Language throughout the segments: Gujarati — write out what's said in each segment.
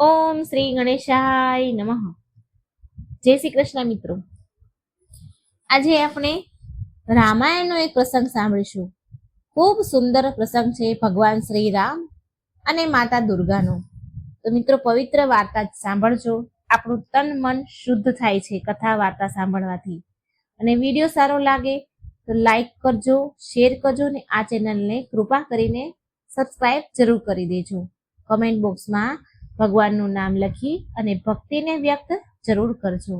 ઓમ શ્રી ગણેશાય નમઃ. જય શ્રી કૃષ્ણ મિત્રો. આજે આપણે રામાયણનો એક પ્રસંગ સાંભળીશું. ખૂબ સુંદર પ્રસંગ છે ભગવાન શ્રી રામ અને માતા દુર્ગાનો. તો મિત્રો પવિત્ર વાર્તા જ સાંભળજો. આપણું તન મન શુદ્ધ થાય છે કથા વાર્તા સાંભળવાથી. અને વીડિયો સારો લાગે તો લાઈક કરજો, શેર કરજો અને આ ચેનલને કૃપા કરીને સબસ્ક્રાઇબ જરૂર કરી દેજો. કમેન્ટ બોક્સમાં ભગવાનનું નામ લખી અને ભક્તિને વ્યક્ત જરૂર કરજો.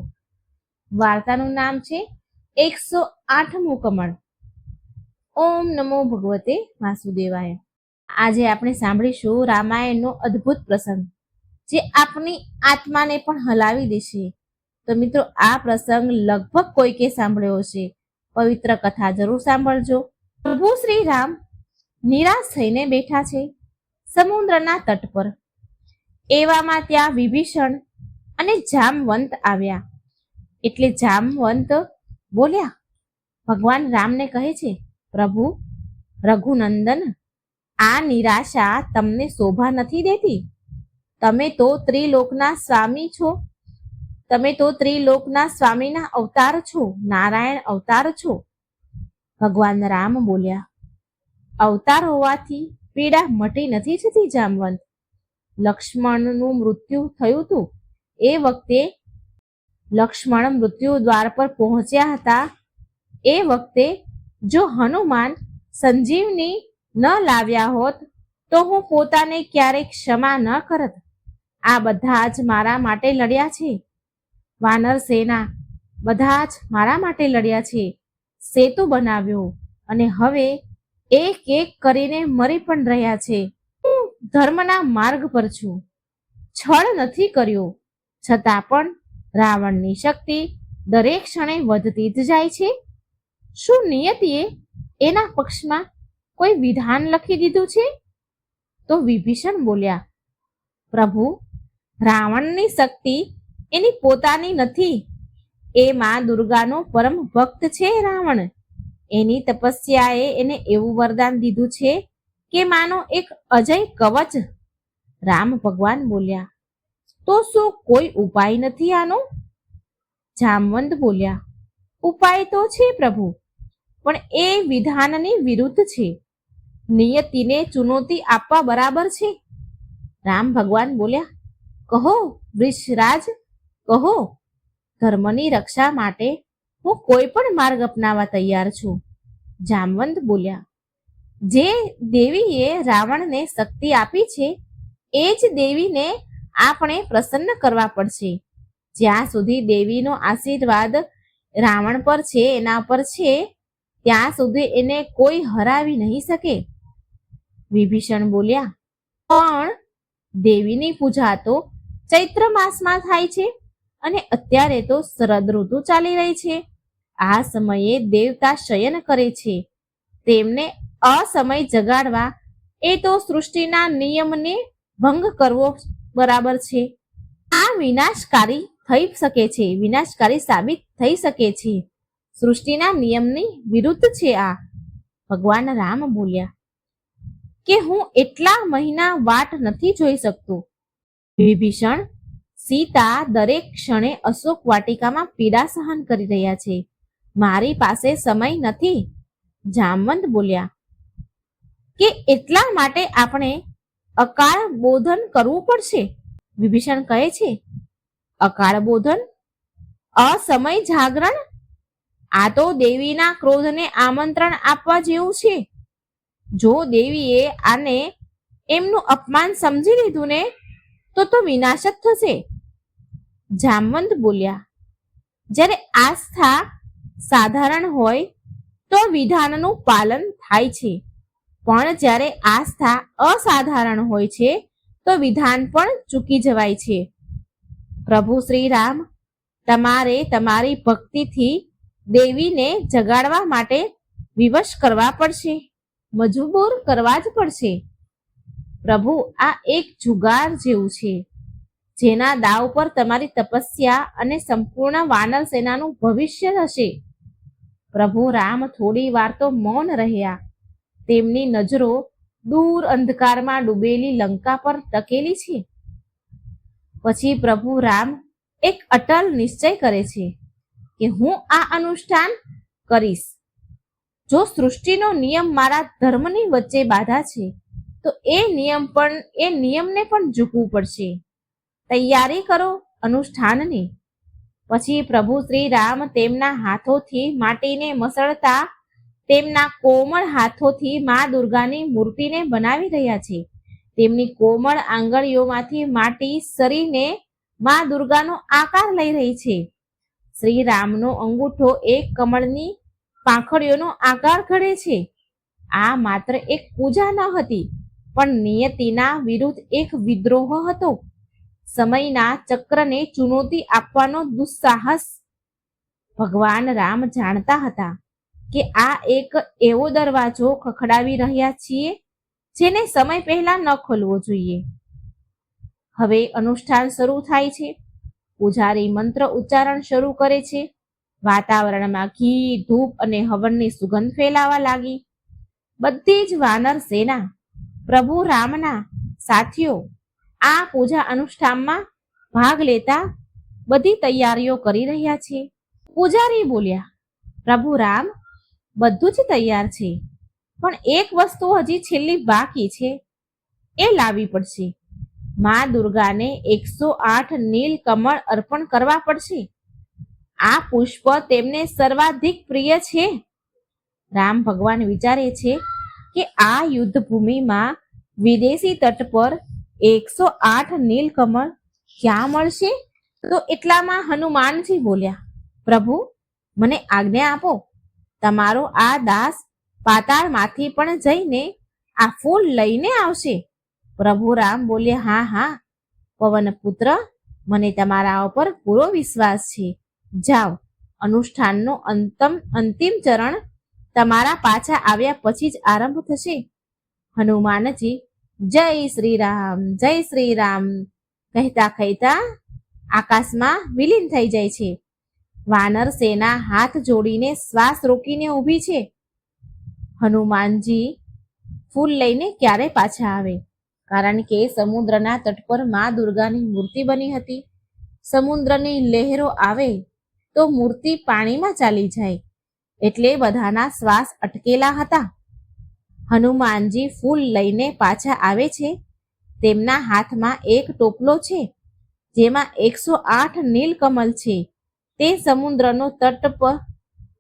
વાર્તાનું નામ છે એકસો આઠમું કમળ. ઓમ નમો ભગવતે વાસુદેવાય. આજે આપણે સાંભળીશું રામાયણનો અદ્ભુત પ્રસંગ, જે આપણી આત્માને પણ હલાવી દેશે. તો મિત્રો, આ પ્રસંગ લગભગ કોઈકે સાંભળ્યો હશે? પવિત્ર કથા જરૂર સાંભળજો. પ્રભુ શ્રી રામ નિરાશ થઈને બેઠા છે સમુદ્રના તટ પર. એવામાં ત્યાં વિભીષણ અને જામવંત આવ્યા. એટલે જામવંત બોલ્યા, ભગવાન રામને કહે છે, પ્રભુ, રઘુનંદન, આ નિરાશા તમને શોભા નથી દેતી? તમે તો ત્રિલોકના સ્વામી છો. તમે તો ત્રિલોકના સ્વામીના અવતાર છો, નારાયણ અવતાર છો. ભગવાન રામ બોલ્યા, અવતાર હોવાથી પીડા મટી નથી જતી જામવંત. લક્ષ્મણનું મૃત્યુ થયું હતું. એ વખતે લક્ષ્મણ મૃત્યુ દ્વાર પર પહોંચ્યા હતા. એ વખતે જો હનુમાન સંજીવની ન લાવ્યા હોત, તો હું પોતાને ક્યારેય ક્ષમા ન કરત. આ બધા જ મારા માટે લડ્યા છે. વાનર સેના, બધા જ મારા માટે લડ્યા છે. સેતુ બનાવ્યો અને હવે એક એક કરીને મરી પણ રહ્યા છે. ધર્મના માર્ગ પર છું. છળ નથી કર્યો. છતાં પણ રાવણની શક્તિ દરેક ક્ષણે વધતી જ જાય છે. શું નિયતિએ એના પક્ષમાં કોઈ વિધાન લખી દીધું છે? તો વિભીષણ બોલ્યા, પ્રભુ, રાવણની શક્તિ એની પોતાની નથી. એ માં દુર્ગાનો પરમ ભક્ત છે રાવણ. એની તપસ્યાએ એને એવું વરદાન દીધું છે કે માનો એક અજય કવચ રામ ભગવાન બોલ્યા. તો શું કોઈ ઉપાય નથી આનો? જામવંત બોલ્યા, ઉપાય તો છે પ્રભુ, પણ એ વિધાનની વિરુદ્ધ છે. નિયતિને ચુનૌતી આપવા બરાબર છે? રામ ભગવાન બોલ્યા, કહો વૃષરાજ, કહો, ધર્મની રક્ષા માટે હું કોઈ પણ માર્ગ અપનાવવા તૈયાર છું. જામવંત બોલ્યા જે દેવીએ રાવણને શક્તિ આપી છે, એ જ દેવીને આપણે પ્રસન્ન કરવા પડશે. જ્યાં સુધી દેવીનો આશીર્વાદ રાવણ પર છે, એના પર છે, ત્યાં સુધી એને કોઈ હરાવી નહીં શકે. વિભીષણ બોલ્યા, પણ દેવીની પૂજા તો ચૈત્ર માસમાં થાય છે અને અત્યારે તો શરદ ઋતુ ચાલી રહી છે. આ સમયે દેવતા શયન કરે છે. તેમને અસમય જગાડવા, એ તો સૃષ્ટિના નિયમને ભંગ કરવો બરાબર છે. આ વિનાશકારી થઈ શકે છે, વિનાશકારી સાબિત થઈ શકે છે. સૃષ્ટિના નિયમની વિરુદ્ધ છે આ. ભગવાન રામ બોલ્યા, કે હું એટલા મહિના વાટ નથી જોઈ શકતો. વિભીષણ, સીતા દરેક ક્ષણે અશોક વાટિકામાં પીડા સહન કરી રહ્યા છે. મારી પાસે સમય નથી. જામવંત બોલ્યા કે એટલા માટે આપણે અકાળ બોધન કરવું પડશે? વિભીષણ કહે છે, અકાળ બોધન? અસમય જાગરણ? આ તો દેવીના ક્રોધને આમંત્રણ આપવા જેવું છે. જો દેવીએ આને એમનું અપમાન સમજી લીધું ને, તો તો વિનાશ જ થશે. જામવંત બોલ્યા, જ્યારે આસ્થા સાધારણ હોય, તો વિધાનનું પાલન થાય છે. પણ જ્યારે આસ્થા અસાધારણ હોય છે, તો વિધાન પણ ચૂકી જવાય છે. પ્રભુ શ્રી રામ તમારે તમારી ભક્તિથી દેવીને જગાડવા માટે વિવશ કરવા પડશે, મજબૂર કરવા જ પડશે. પ્રભુ, આ એક જુગાર જેવું છે, જેના દાવ પર તમારી તપસ્યા અને સંપૂર્ણ વાનર સેનાનું ભવિષ્ય હશે. પ્રભુ રામ થોડી વાર તો મૌન રહ્યા તેમની નજરો દૂર અંધકારમાં ડૂબેલી લંકા પર ટકેલી છે. પછી પ્રભુ રામ એક અટલ નિશ્ચય કરે છે કે હું આ અનુષ્ઠાન કરીશ. જો સૃષ્ટિનો નિયમ મારા ધર્મની વચ્ચે બાધા છે, તો એ નિયમ પણ, એ નિયમને પણ ઝૂકવું પડશે. તૈયારી કરો અનુષ્ઠાનની. પછી પ્રભુ શ્રી રામ તેમના હાથોથી માટીને મસળતા તેમના કોમળ હાથોથી મા દુર્ગાની મૂર્તિને બનાવી રહ્યા છે. તેમની કોમળ આંગળીઓમાંથી માટી સરીને મા દુર્ગાનો આકાર લઈ રહી છે. શ્રી રામનો અંગૂઠો એક કમળની પાંખડીઓનો આકાર ઘડે છે. આ માત્ર એક પૂજા ન હતી, પણ નિયતિના વિરુદ્ધ એક વિદ્રોહ હતો. સમયના ચક્રને ચુનૌતી આપવાનો દુસ્સાહસ ભગવાન રામ જાણતા હતા. કે આ એક એવો દરવાજો ખખડાવી રહ્યા છીએ જેને સમય પહેલા ન ખોલવો જોઈએ. હવે અનુષ્ઠાન શરૂ થાય છે. પૂજારી મંત્ર ઉચ્ચારણ શરૂ કરે છે. વાતાવરણમાં ઘી, ધૂપ અને હવનની સુગંધ ફેલાવા લાગી. બધી જ વાનર સેના, પ્રભુ રામના સાથીઓ આ પૂજા અનુષ્ઠાનમાં ભાગ લેતા બધી તૈયારીઓ કરી રહ્યા છે. પૂજારી બોલ્યા, પ્રભુ રામ બધું જ તૈયાર છે. પણ એક વસ્તુ હજી છેલ્લી બાકી છે. એ લાવવી પડશે. મા દુર્ગાને એકસો આઠ નીલ કમળ અર્પણ કરવા પડશે. આ પુષ્પ તેમને સર્વાધિક પ્રિય છે. રામ ભગવાન વિચારે છે કે આ યુદ્ધ ભૂમિમાં વિદેશી તટ પર એકસો આઠ નીલકમળ ક્યાં મળશે? તો એટલામાં હનુમાનજી બોલ્યા, પ્રભુ, મને આજ્ઞા આપો. તમારો આ દાસ પાતાળમાંથી પણ જઈને આ ફૂલ લઈને આવશે. પ્રભુ રામ બોલ્યા, હા હા પવન પુત્ર મને તમારા ઉપર પૂરો વિશ્વાસ છે. જાઓ, અનુષ્ઠાનનો અંતમ, અંતિમ ચરણ તમારા પાછા આવ્યા પછી જ આરંભ થશે. હનુમાનજી, જય શ્રી રામ જય શ્રી રામ કહેતા કહેતા આકાશમાં વિલીન થઈ જાય છે. વાનર સેના હાથ જોડીને શ્વાસ રોકીને ઊભી છે. હનુમાનજી ફૂલ લઈને ક્યારે પાછા આવે? કારણ કે સમુદ્રના તટ પર મા દુર્ગાની મૂર્તિ બની હતી. સમુદ્રની લહેરો આવે તો મૂર્તિ પાણીમાં ચાલી જાય. એટલે બધાના શ્વાસ અટકેલા હતા. હનુમાનજી ફૂલ લઈને પાછા આવે છે. તેમના હાથમાં એક ટોપલો છે, જેમાં એકસો આઠ નીલકમલ છે. તે સમુદ્રનો તટ પર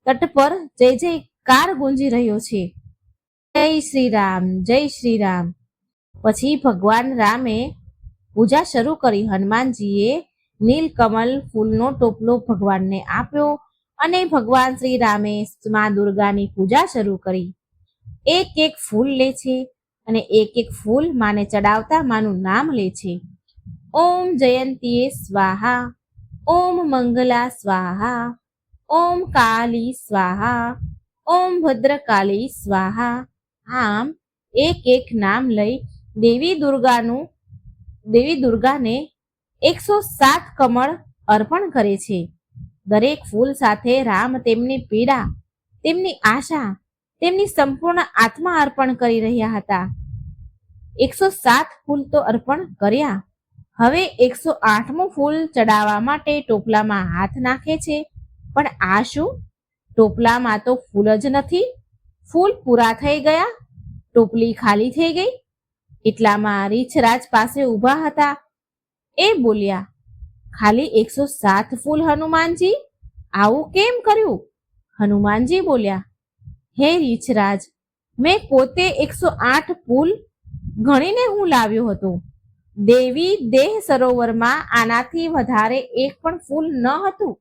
તટ પર જય જયકાર ગુંજી રહ્યો છે. જય શ્રી રામ જય શ્રી રામ પછી ભગવાન રામે પૂજા શરૂ કરી હનુમાનજીએ નીલકમલ ફૂલનો ટોપલો ભગવાનને આપ્યો અને ભગવાન શ્રી રામે મા દુર્ગાની પૂજા શરૂ કરી. એક એક ફૂલ લે છે અને એક એક ફૂલ માને ચડાવતા માનું નામ લે છે. ઓમ જયંતીએ સ્વાહા. ઓમ મંગલા સ્વાહા, ઓમ કાલી સ્વાહા, ઓમ ભદ્રકાલી સ્વાહા. આમ એક એક નામ લઈ દેવી દુર્ગાનું, દેવી દુર્ગાને એકસો સાત કમળ અર્પણ કરે છે. દરેક ફૂલ સાથે રામ તેમની પીડા, તેમની આશા, તેમની સંપૂર્ણ આત્મા અર્પણ કરી રહ્યા હતા. એકસો સાત ફૂલ તો અર્પણ કર્યા. હવે એકસો આઠમું ફૂલ ચડાવવા માટે ટોપલામાં હાથ નાખે છે. પણ આ શું? ટોપલામાં તો ફૂલ જ નથી. ફૂલ પૂરા થઈ ગયા. ટોપલી ખાલી થઈ ગઈ. એટલામાં રીછરાજ પાસે ઊભા હતા. એ બોલ્યા, ખાલી એકસો સાત ફૂલ, હનુમાનજી? આવું કેમ કર્યું? હનુમાનજી બોલ્યા, હે રીછરાજ, મેં પોતે એકસો આઠ ફૂલ ગણીને હું લાવ્યો હતો. દેવી દેહ સરોવરમાં આનાથી વધારે એક પણ ફૂલ ન હતું.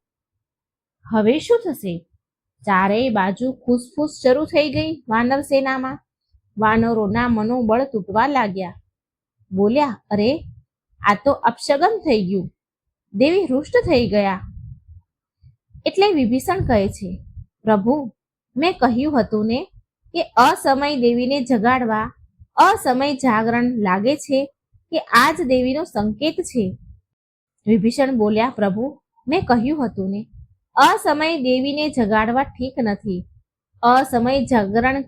હવે શું થશે? ચારેય બાજુ ખુસફુસ શરૂ થઈ ગઈ વાનર સેનામાં. વાનરોના મનોબળ તૂટવા લાગ્યા. બોલ્યા, અરે, આ તો અપશગન થઈ ગયું. દેવી હૃષ્ટ થઈ ગયા. એટલે વિભીષણ કહે છે, પ્રભુ, મેં કહ્યું હતું ને કે અસમય દેવીને જગાડવા અસમય જાગરણ લાગે છે કે આ જ દેવીનો સંકેત છે? વિભીષણ બોલ્યા, પ્રભુ, મેં કહ્યું હતું ને, અસમય દેવીને જગાડવા ઠીક નથી, અસમય જાગરણ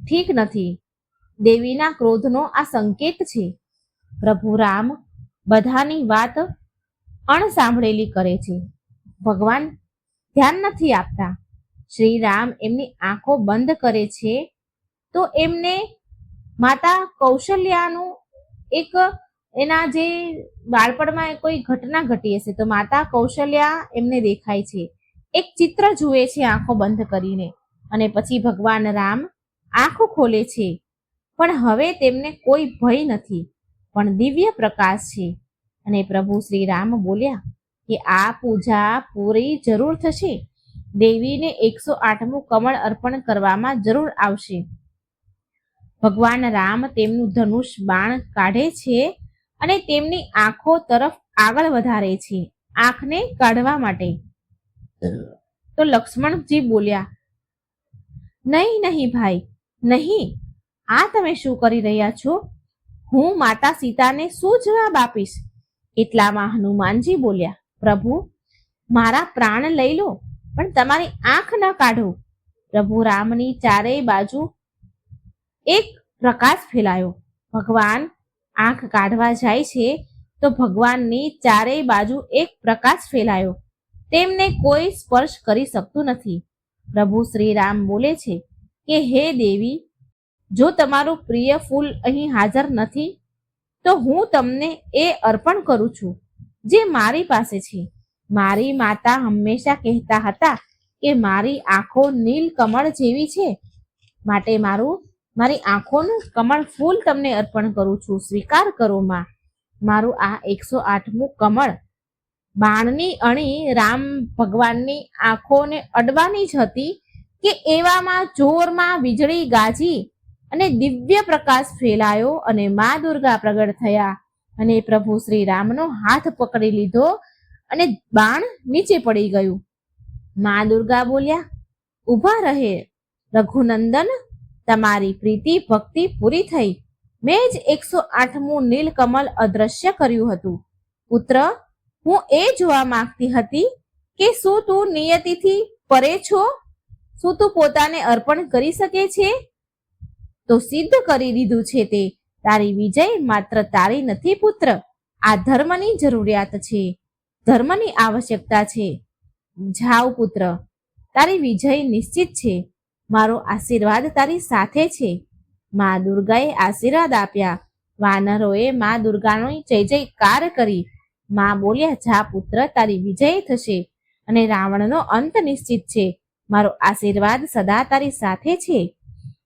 ઠીક નથી, દેવીના ક્રોધનો આ સંકેત છે. પ્રભુ રામ, બધાની વાત અણસાંભળેલી કરે છે. ભગવાન ધ્યાન નથી આપતા. શ્રી રામ એમની આંખો બંધ કરે છે, તો એમને માતા કૌશલ્યાનું એક એના જે બાળપણમાં કોઈ ઘટના ઘટી હશે તો માતા કૌશલ્યા એમને દેખાય છે. એક ચિત્ર જુએ છે આંખો બંધ કરીને અને પછી ભગવાન રામ આંખો ખોલે છે. પણ હવે તેમને કોઈ ભય નથી, પણ દિવ્ય પ્રકાશ છે. અને પ્રભુ શ્રી રામ બોલ્યા કે આ પૂજા પૂરી જરૂર થશે. દેવીને એકસો આઠમું કમળ અર્પણ કરવામાં જરૂર આવશે. ભગવાન રામ તેમનું ધનુષ બાણ કાઢે છે અને તેમની આંખો તરફ આગળ વધારે છે, આંખને કાઢવા માટે. તો લક્ષ્મણજી બોલ્યા, નહીં નહીં ભાઈ, નહીં. આ તમે શું કરી રહ્યા છો? હું માતા સીતાને શું જવાબ આપીશ? એટલામાં હનુમાનજી બોલ્યા, પ્રભુ, મારા પ્રાણ લઈ લો, પણ તમારી આંખ ન કાઢો. પ્રભુ રામની ચારેય બાજુ એક પ્રકાશ ફેલાયો. ભગવાન આંખ કાઢવા જાય છે તો ભગવાનની ચારેય બાજુ એક પ્રકાશ ફેલાયો. તેમને કોઈ સ્પર્શ કરી શકતું નથી. પ્રભુ શ્રી રામ બોલે છે કે, હે દેવી, જો તમારું પ્રિય ફૂલ અહીં હાજર નથી, તો હું તમને એ અર્પણ કરું છું, જે મારી પાસે છે. મારી માતા હંમેશા કહેતા હતા કે, મારી આંખો નીલ કમળ જેવી છે, માટે મારું મારી આંખોનું કમળ ફૂલ તમને અર્પણ કરું છું. સ્વીકાર કરો માં. મારું આ એકસો આઠમું કમળ બાણની અણી રામ ભગવાનની આંખોને અડવાની જ હતી કે એવામાં જોરમાં વીજળી ગાજી અને દિવ્ય પ્રકાશ ફેલાયો અને મા દુર્ગા પ્રગટ થયા અને પ્રભુ શ્રી રામનો હાથ પકડી લીધો અને બાણ નીચે પડી ગયું. મા દુર્ગા બોલ્યા, ઊભા રહે, રઘુનંદન તમારી પ્રીતિ, ભક્તિ પૂરી થઈ. મેં જ એકસો આઠમું નીલકમલ અદ્રશ્ય કર્યું હતું. પુત્ર, હું એ જોવા માંગતી હતી કે શું તું નિયતિથી પરે છો? શું તું પોતાને અર્પણ કરી શકે છે? તો સિદ્ધ કરી દીધું છે તે. તારી વિજય માત્ર તારી નથી, પુત્ર. આ ધર્મની જરૂરિયાત છે. ધર્મની આવશ્યકતા છે. જાઓ, પુત્ર. તારી વિજય નિશ્ચિત છે. મારો આશીર્વાદ તારી સાથે છે. મા દુર્ગાએ આશીર્વાદ આપ્યા. વાનરોએ મા દુર્ગાનો જય જયકાર કરી. મા બોલ્યા, જા પુત્ર, તારી વિજય થશે અને રાવણનો અંત નિશ્ચિત છે. મારો આશીર્વાદ સદા તારી સાથે છે.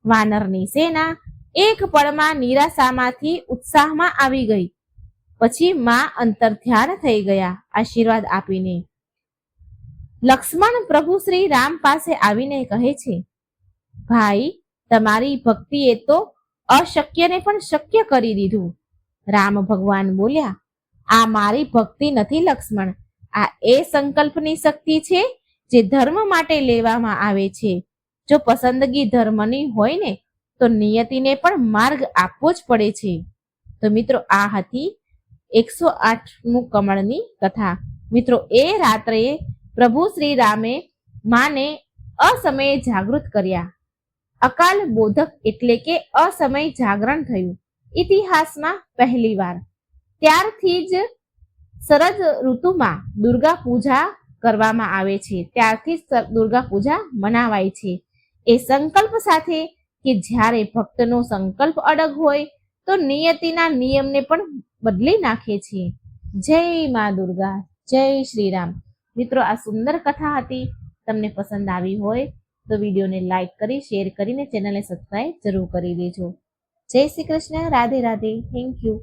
વાનરની સેના એક પળમાં નિરાશામાંથી ઉત્સાહમાં આવી ગઈ. પછી મા અંતર્ધ્યાન થઈ ગયા. આશીર્વાદ આપીને લક્ષ્મણ પ્રભુ શ્રી રામ પાસે આવીને કહે છે ભાઈ, તમારી ભક્તિએ તો અશક્યને પણ શક્ય કરી દીધું. રામ ભગવાન બોલ્યા, આ મારી ભક્તિ નથી લક્ષ્મણ. આ એ સંકલ્પની શક્તિ છે જે ધર્મ માટે લેવામાં આવે છે. જો પસંદગી ધર્મની હોય ને, તો નિયતિને પણ માર્ગ આપવો જ પડે છે. તો મિત્રો, આ હતી એકસો આઠમું કમળની કથા. મિત્રો, એ રાત્રે પ્રભુ શ્રી રામે માને અસમયે જાગૃત કર્યા. અકાલ બોધક એટલે કે અસમય જાગરણ થયું. ઇતિહાસમાં પહેલીવાર ત્યારથી જ શરદ ઋતુમાં દુર્ગા પૂજા કરવામાં આવે છે. ત્યારથી જ દુર્ગા પૂજા મનાવાય છે. એ સંકલ્પ સાથે કે જ્યારે ભક્તનો સંકલ્પ અડગ હોય, તો નિયતિના નિયમને પણ બદલી નાખે છે. જય મા દુર્ગા, જય શ્રી રામ. મિત્રો, આ સુંદર કથા હતી. તમને પસંદ આવી હોય તો વિડીયોને લાઈક કરી, શેર કરીને ચેનલને સબસ્ક્રાઈબ જરૂર કરી દેજો. જય શ્રી કૃષ્ણ, રાધે રાધે, થેન્ક યુ.